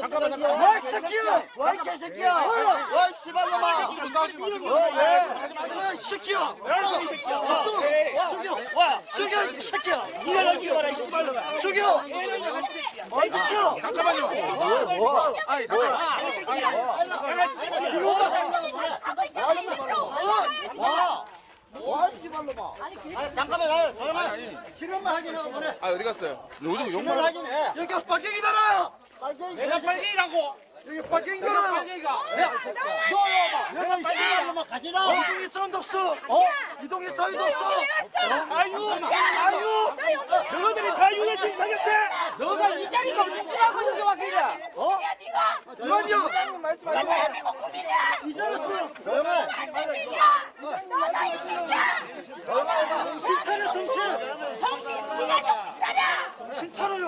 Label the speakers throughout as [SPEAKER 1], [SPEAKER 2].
[SPEAKER 1] 잠깐만 잠깐만. 와이 새끼야! 와이 개새끼야! 씨발 놈아! 어 왜? 와이 새끼야! 이 새끼야! 죽여! 와! 죽여 이 새끼야! 니가 날 죽여라 이 씨발 놈아! 죽여! 와이 새끼야! 잠깐만요. 뭐야 뭐? 아니 뭐야? 이 새끼야! 와! 와 씨발놈아! 아니 잠깐만 아, 잠깐만 실험만 하긴 하고 보내.
[SPEAKER 2] 아 어디 갔어요? 요즘 욕만
[SPEAKER 1] 하긴 해. 여기 빨갱이잖아. 빨갱이.
[SPEAKER 3] 내가 빨갱이라고.
[SPEAKER 1] 여기 빨갱이잖아.
[SPEAKER 3] 빨갱이가. 야, 너
[SPEAKER 1] 여기 빨갱이만 가지라. 이동의 사운드 없어. 어? 이동의 사운드 없어.
[SPEAKER 3] 자유, 자유. 너희들이 자유의 심타겠대. 너가 이 자리가 어디서라고 여기 와서 이래? 어?
[SPEAKER 1] 그만요.
[SPEAKER 4] 대한민국 국민이야!
[SPEAKER 1] 이사였어. 조용해.
[SPEAKER 4] 너나 이 새끼야!
[SPEAKER 1] 정신 차려 정신.
[SPEAKER 4] 정신! 네가 정신 차려!
[SPEAKER 1] 정신 차려요.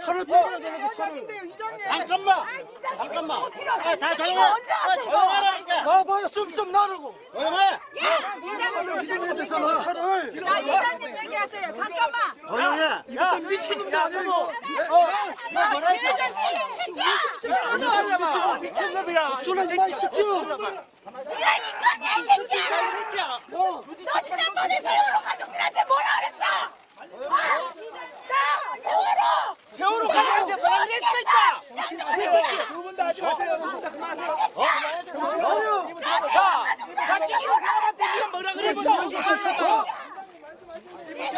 [SPEAKER 1] 차를 빼야 되는 거 차를. 잠깐만. 잠깐만. 아, 다 조용해. 아, 조용하라니까. 아, 뭐야. 숨좀 나르고. 조용해. 이동해야 되잖아. 차를.
[SPEAKER 5] 자, 이사님 얘기하세요. 잠깐만.
[SPEAKER 1] 조용해. 이것도 미친놈들 아니고. 어, 나 뭐라 했어?
[SPEAKER 3] 미친놈이야.
[SPEAKER 1] 술하지 마, 이 새끼야.
[SPEAKER 4] 네가 인간이야 이 새끼야! 너 지난번에 세월호 가족들한테 뭐라 그랬어? 아, 나 세월호!
[SPEAKER 3] 세월호 가는데 뭐라 그랬어, 진짜. 이 새끼, 두분다 하지 마세요. 진짜 그만하세요. 야, 자식이 사람한테 네가 뭐라 그랬어?
[SPEAKER 4] 내가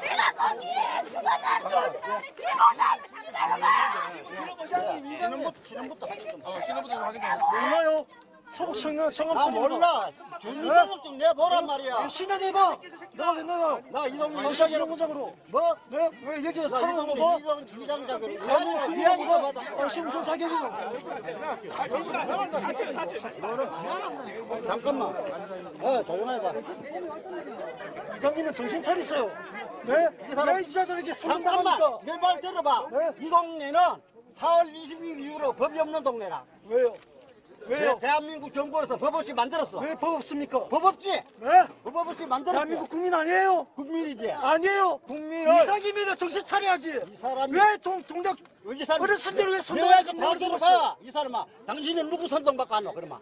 [SPEAKER 4] 내가 거기에 죽어놨어! 이거 나 씨발놈아!
[SPEAKER 1] 지난부터, 지난부터 하기 좀.
[SPEAKER 2] 어 신호부터 좀 확인 좀.
[SPEAKER 1] 몰라요. 서북 청년 청암 아 몰라. 준비등록 좀 내보란 말이야. 신나 내봐. 내가 왜 내가? 나 이동민 이장이랑 무작으로. 뭐? 네? 왜 얘기해? 나 이동민 뭐? 이동 이장 자격으로. 나는 미안이 거 받아. 어, 무슨 자격이고? 잠깐만. 어, 조용해봐. 이장님은 정신 차리세요. 네? 왜 이자들에게
[SPEAKER 6] 잠깐만
[SPEAKER 1] 손당합니까?
[SPEAKER 6] 내말 들어봐
[SPEAKER 1] 네?
[SPEAKER 6] 이 동네는 4월 20일 이후로 법이 없는 동네라
[SPEAKER 1] 왜요? 왜요?
[SPEAKER 6] 대, 한민국 정부에서 법 없이 만들었어
[SPEAKER 1] 왜 법 없습니까?
[SPEAKER 6] 법 없지?
[SPEAKER 1] 네?
[SPEAKER 6] 법 없이 만들었지
[SPEAKER 1] 대한민국 국민 아니에요?
[SPEAKER 6] 국민이지
[SPEAKER 1] 아니에요.
[SPEAKER 6] 국민을
[SPEAKER 1] 이상입니다. 정신 차려야지.
[SPEAKER 6] 사람이-
[SPEAKER 1] 왜 동, 동력
[SPEAKER 6] 이 사람
[SPEAKER 1] 어르신들 왜
[SPEAKER 6] 내가
[SPEAKER 1] 선동하지
[SPEAKER 6] 이거 바로 들어봐 이 사람아 당신은 누구 선동받고 왔노 그러면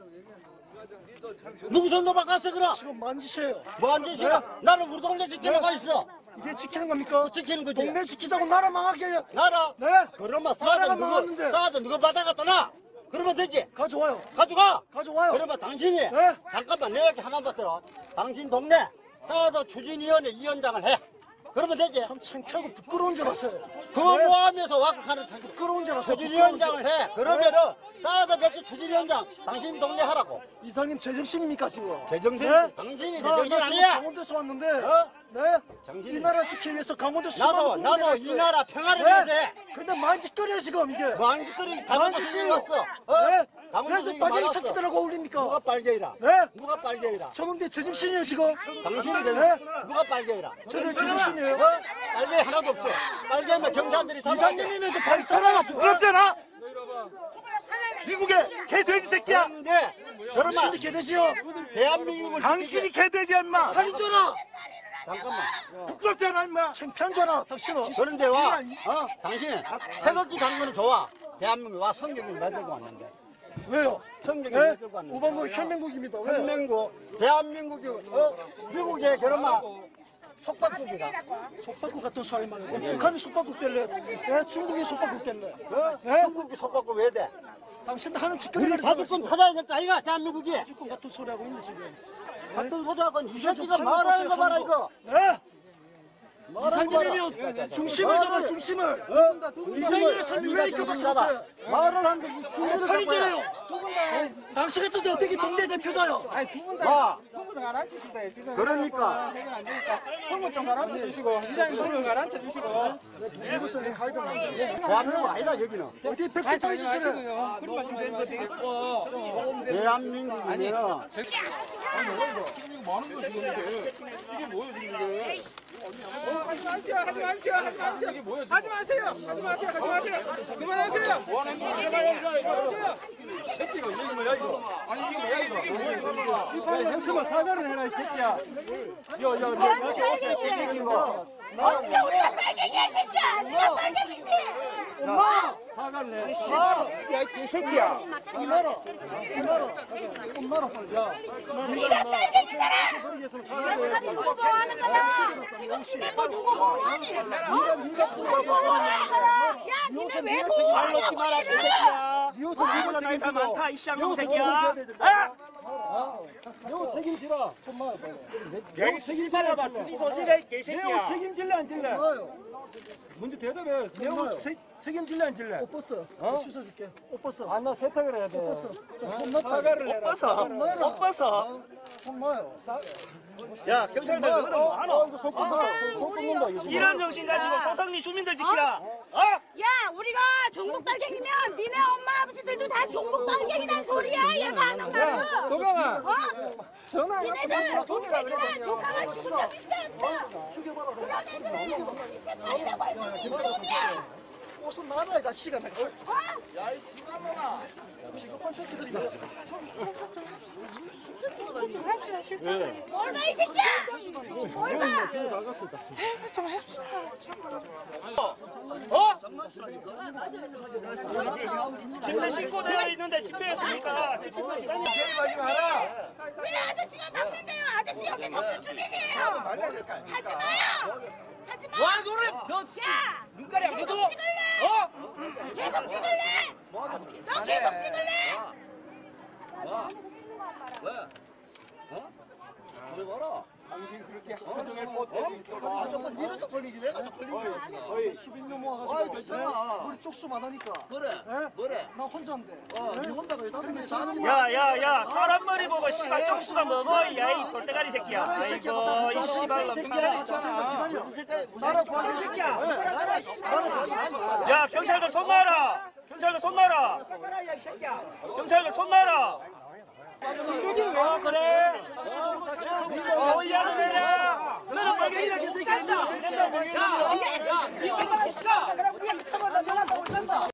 [SPEAKER 6] 누구 선동받고 왔어 그럼
[SPEAKER 1] 지금 만지세요.
[SPEAKER 6] 뭐한 짓이야 나는 우리 동네 지키는 거 있어
[SPEAKER 1] 이게 지키는 겁니까?
[SPEAKER 6] 지키는 거지
[SPEAKER 1] 동네 지키자고 나라 망하게 해요.
[SPEAKER 6] 나라
[SPEAKER 1] 네?
[SPEAKER 6] 그러면
[SPEAKER 1] 나라가
[SPEAKER 6] 싸다
[SPEAKER 1] 망하는데.
[SPEAKER 6] 누구 싸다 누구 받아갔다 나 그러면 되지
[SPEAKER 1] 가져와요.
[SPEAKER 6] 가져가
[SPEAKER 1] 가져와요.
[SPEAKER 6] 그러면 당신이
[SPEAKER 1] 네?
[SPEAKER 6] 잠깐만 내 얘기 하나만 들어 당신 동네 싸도 추진위원회 위원장을 해 그러면 되지
[SPEAKER 1] 참 창피하고 부끄러운 줄 아세요.
[SPEAKER 6] 그거
[SPEAKER 1] 네?
[SPEAKER 6] 모하면서 와극하는
[SPEAKER 1] 부끄러운 줄 아세요.
[SPEAKER 6] 추진위원장을 해
[SPEAKER 1] 줄.
[SPEAKER 6] 그러면은 싸도 배치 추진위원장 당신 동네 하라고
[SPEAKER 1] 네? 이사님 제정신입니까 지금?
[SPEAKER 6] 제정신?
[SPEAKER 1] 네?
[SPEAKER 6] 당신이
[SPEAKER 1] 나- 나
[SPEAKER 6] 제정신
[SPEAKER 1] 지금
[SPEAKER 6] 아니야
[SPEAKER 1] 강원도에서 왔는데.
[SPEAKER 6] 어?
[SPEAKER 1] 네?
[SPEAKER 6] 정신이-
[SPEAKER 1] 이 나라 지키기 위해서 강원도
[SPEAKER 6] 나도
[SPEAKER 1] 수많은
[SPEAKER 6] 나도
[SPEAKER 1] 이.
[SPEAKER 6] 나라 평화를
[SPEAKER 1] 네?
[SPEAKER 6] 위해서 해
[SPEAKER 1] 근데 만짓거리야 지금 이게.
[SPEAKER 6] 왕짓거리 강원도 시위 왔어 어?
[SPEAKER 1] 네?
[SPEAKER 6] 강원도
[SPEAKER 1] 그래서 빨갱이
[SPEAKER 6] 많았어.
[SPEAKER 1] 새끼들하고 어울립니까?
[SPEAKER 6] 누가 빨갱이라
[SPEAKER 1] 네?
[SPEAKER 6] 누가 빨갱이라
[SPEAKER 1] 저놈들 제정신이에요 지금.
[SPEAKER 6] 당신이
[SPEAKER 1] 네?
[SPEAKER 6] 제정 누가 빨갱이라
[SPEAKER 1] 저들 제정신이에요.
[SPEAKER 6] 어? 빨갱이 하나도 없어 빨갱이면 경찰들이 다
[SPEAKER 1] 이사님이면 그 발이 살아가지고.
[SPEAKER 2] 그렇잖아. 미국의 개돼지 새끼야.
[SPEAKER 6] 그런데 그러면
[SPEAKER 1] 당신이 개돼지요.
[SPEAKER 6] 대한민국을
[SPEAKER 2] 당신이 개돼지야 임마.
[SPEAKER 1] 알아.
[SPEAKER 6] 잠깐만
[SPEAKER 2] 부끄럽잖아 임마.
[SPEAKER 1] 창피한 줄 알아 당신은.
[SPEAKER 6] 그런데 와 어? 당신 태극기 장군은 좋아 대한민국에 와 성경을 만들고 왔는데
[SPEAKER 1] 왜요?
[SPEAKER 6] 성경을
[SPEAKER 1] 네?
[SPEAKER 6] 만들고 왔는데
[SPEAKER 1] 우방국 현명국입니다. 왜?
[SPEAKER 6] 현명국 대한민국이 어? 미국의 그러면 속박국이라
[SPEAKER 1] 속박국 같은 사람이 말이고 북한이 속박국 될래? 네? 중국이 속박국 될래?
[SPEAKER 6] 어?
[SPEAKER 1] 네?
[SPEAKER 6] 한국이 속박국 왜 돼?
[SPEAKER 1] 당신 하는
[SPEAKER 6] 우리
[SPEAKER 1] 짓거리가
[SPEAKER 6] 가족권 찾아야 될거 아이가 대한민국이
[SPEAKER 1] 가족권 같은 소리 하고 있네 지금.
[SPEAKER 6] 같은 소리 하고 이 새끼가
[SPEAKER 1] 좀
[SPEAKER 6] 말하는 거 봐라 이거
[SPEAKER 1] 네?
[SPEAKER 6] 말하는 거 봐라.
[SPEAKER 1] 이상님이면 중심을 잡아 중심을.
[SPEAKER 6] 어?
[SPEAKER 1] 이상일의 삶이 왜 이렇게
[SPEAKER 6] 잡아.
[SPEAKER 1] 박혔대?
[SPEAKER 6] 말을 하는데 이 신뢰를
[SPEAKER 1] 팔이잖아요.
[SPEAKER 6] 잡아야.
[SPEAKER 1] 당신같은 어떻게 동네 대표자요?
[SPEAKER 7] 아니 두분다.
[SPEAKER 6] 와.
[SPEAKER 7] 두분 가라앉히신다 지금
[SPEAKER 6] 그러니까.
[SPEAKER 7] 해결 안 되니까. 형님 좀 가라앉혀 주시고 이장님 두분 가라앉혀 주시고.
[SPEAKER 6] 대한민국 아니다 여기는.
[SPEAKER 1] 어디
[SPEAKER 7] 아니
[SPEAKER 1] 백수
[SPEAKER 7] 저희
[SPEAKER 1] 터지시는
[SPEAKER 7] 마시고요. 그런 말씀 하지 마시고
[SPEAKER 6] 대한민국이면
[SPEAKER 7] 어, 하지 마세요 하지 마세요 하지 마세요 하지 마세요 하지 마세요 하지 마세요. 그만하세요. 그만하세요 새끼가 이게 뭐야 이거 아니 이게 뭐야 이거 아니 형수가 사과를 해라 이 새끼야 야야야 여기 오세요 개새끼 거
[SPEAKER 4] 어떻게 우리가 빨갱이야 이 새끼야 네가 빨갱이지
[SPEAKER 7] 사과를 해
[SPEAKER 6] 야이 새끼야.
[SPEAKER 4] 네가 빨갱이잖아. 누구 보호하는 거야? 지금 뭐 누구 보호하니 어? 누구 보호하는 거야? 야? 니네 왜 보호하냐
[SPEAKER 7] 이웃은 누구나 나이 다 많다 이 쌍놈
[SPEAKER 3] 새끼야.
[SPEAKER 7] 너 책임지라 손만
[SPEAKER 2] 야, 이 씨발아 봐. 주신 개새끼야.
[SPEAKER 7] 책임질래 안 질래 먼저 대답해 책- 책임질래 안 질래
[SPEAKER 1] 옷 벗어. 씻어줄게. 옷 벗어.
[SPEAKER 7] 아나 세탁을 해야 돼
[SPEAKER 1] 옷 벗어.
[SPEAKER 7] 사과를 해라
[SPEAKER 3] 벗어. 옷 벗어.
[SPEAKER 1] 손 놔요.
[SPEAKER 3] 야 경찰들 너희들 뭐하노?
[SPEAKER 7] 이거 지금
[SPEAKER 3] 이런 정신 가지고 소상리 주민들 지키라. 어?
[SPEAKER 4] 야 우리가 종북 빨갱이면 니네 엄마 아버지들도 다 종북 빨갱이란 소리야 얘가 안 한다고
[SPEAKER 7] 도경아
[SPEAKER 4] 어?
[SPEAKER 7] 전화
[SPEAKER 4] 니네들 동생이나 조카가 죽은 적 있어 없어 그런 애들은 할 거니 무덤이야
[SPEAKER 1] 옷은 이 자식아.
[SPEAKER 4] 어?
[SPEAKER 1] 야이 씨발놈아.
[SPEAKER 4] 봐이 새끼야 뭘봐
[SPEAKER 3] 어? 집회 신고되어 있는데 집회했으니까 집회
[SPEAKER 2] 하지 마라.
[SPEAKER 4] 왜 아저씨가 막는데요 아저씨 여기 성주 주민이에요 하지 마요 하지 마
[SPEAKER 3] 와 너네 너
[SPEAKER 4] 야!
[SPEAKER 3] 눈깔이 안
[SPEAKER 4] 계속? 찍을래?
[SPEAKER 3] 어?
[SPEAKER 4] 계속 찍을래? 너 계속 찍을래?
[SPEAKER 1] 왜 봐라.
[SPEAKER 7] 당신 그렇게 하루 종일 못해도 있어
[SPEAKER 1] 아, 저건 니가 더 걸리지. 내가 더 걸리지. 거의 수빈 넘어와가지고. 아이, 괜찮아. 우리 쪽수만 하니까. 그래. 그래. 나 혼자인데. 어, 니 혼자 그래. 다섯 명이 다 같이.
[SPEAKER 3] 야야 야 사람 머리 보고 씨발 쪽수가 먹어 야 이 돌대가리 새끼야 아이고 이 씨발
[SPEAKER 1] 새끼야.
[SPEAKER 3] 놈
[SPEAKER 1] 무슨 새끼야? 나라 구하는 새끼야. 나라 구하는
[SPEAKER 3] 야 경찰들 손 놔라 경찰관 손 놔라. 경찰관 손 놔라. 어 그래. 어 이야기해라. 너는 거기 이렇게 쓰니까. 야, 야, 이거 봐. 야, 이거 봐.